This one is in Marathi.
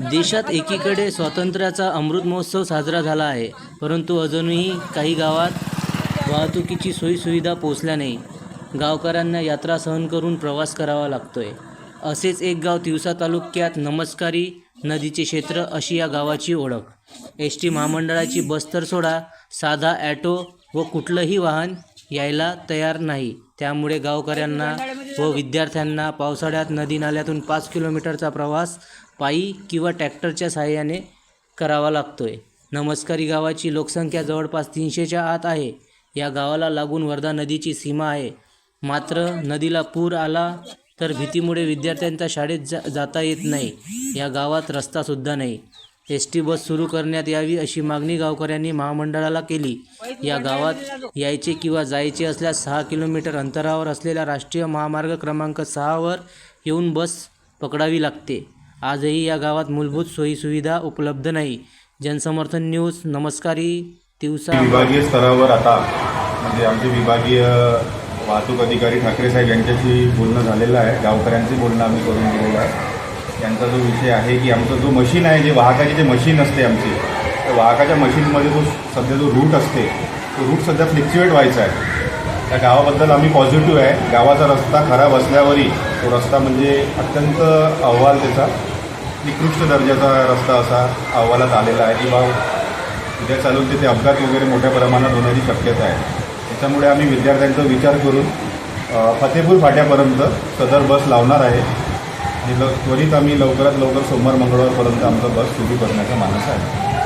देशात एकीकडे स्वातंत्र्याचा अमृत महोत्सव साजरा झाला आहे परंतु अजूनही काही गावात वाहतुकीची सोयीसुविधा पोचल्या नाही गावकऱ्यांना यात्रा सहन करून प्रवास करावा लागतोय. असेच एक गाव तिवसा तालुक्यात नमस्कारी नदीचे क्षेत्र अशी या गावाची ओळख. एस टी महामंडळाची बस तर सोडा साधा ॲटो व कुठलंही वाहन यायला तयार नाही. त्यामुळे गावकऱ्यांना व विद्यार्थ्यांना पावसाळ्यात नदी नाल्यातून पाच किलोमीटरचा प्रवास पायी किंवा ट्रॅक्टरच्या सहाय्याने करावा लागतो आहे नमस्कारी गावाची लोकसंख्या जवळपास तीनशेच्या आत आहे. या गावाला लागून वर्धा नदीची सीमा आहे. मात्र नदीला पूर आला तर भीतीमुळे विद्यार्थ्यांच्या शाळेत जा जाता येत नाही. या गावात रस्तासुद्धा नाही. एस टी बस सुरू करण्यात यावी अशी मागणी गावकऱ्यांनी महामंडळाला केली. या गावात यायचे किंवा जायचे असल्यास सहा किलोमीटर अंतरावर असलेल्या राष्ट्रीय महामार्ग क्रमांक सहावर येऊन बस पकडावी लागते. आजही या गावात मूलभूत सोयीसुविधा उपलब्ध नाही. जनसमर्थन न्यूज नमस्कारी दिवसा. विभागीय स्तरावर आता म्हणजे आमचे विभागीय वाहतूक अधिकारी ठाकरे साहेब यांच्याशी बोलणं झालेलं आहे. गावकऱ्यांचे बोलणं आम्ही करून दिलेलं आहे. त्यांचा जो विषय आहे की आमचं जो मशीन आहे जे वाहकाची जे मशीन असते आमची त्या वाहकाच्या मशीनमध्ये जो सध्या जो रूट असते तो रूट सध्या फ्लिक्च्युएट व्हायचा आहे. त्या गावाबद्दल आम्ही पॉझिटिव्ह आहे. गावाचा रस्ता खराब असल्यावरही तो रस्ता म्हणजे अत्यंत अहवाल त्याचा. निकृष्ट दर्जाचा रस्ता असा अहवालात आलेला आहे. की बा उद्या चालून तिथे अपघात वगैरे मोठ्या प्रमाणात होण्याची शक्यता आहे. त्याच्यामुळे आम्ही विद्यार्थ्यांचा विचार करून फतेपूर फाट्यापर्यंत सदर बस लावणार आहे. आणि ल त्वरित आम्ही लवकरात लवकर सोमवार मंगळवारपर्यंत आमचा बस सुरू करण्याचा मानस आहे.